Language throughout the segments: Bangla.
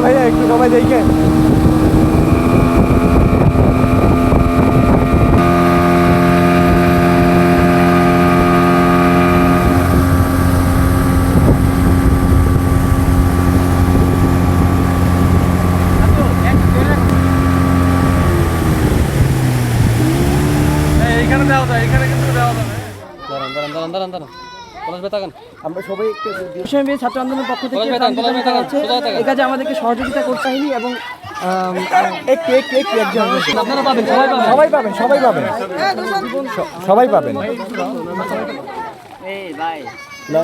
ना भैया एक समय देखे अंदर अंदर अंदर अंदर। ना আমরা সবাই একটু ছাত্র আন্দোলনের পক্ষ থেকে হচ্ছে। এই কাজে আমাদেরকে সহযোগিতা করতে হয়নি এবং একটু একটু একটু একজন আপনারা পাবেন সবাই পাবেন। সবাই পাবেন সবাই পাবেন। সবাই পাবেন। না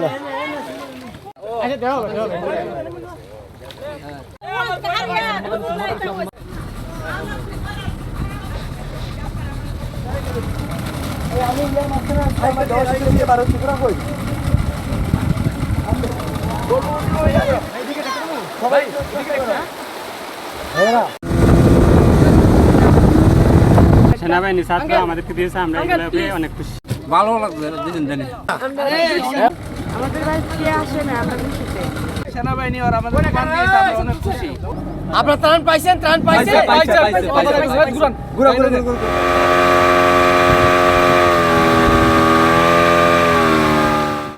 না সেনাবাহিনী ছাত্র আমাদেরকে দিয়েছে আমরা এগুলো পেয়ে অনেক খুশি। ভালো লাগবে দুদিন জানি আমাদের বাড়িতে আসে না আমরা সেনাবাহিনী আর আমাদের অনেক খুশি আপনার ত্রাণ পাইছেন? ত্রাণ পাইছেন?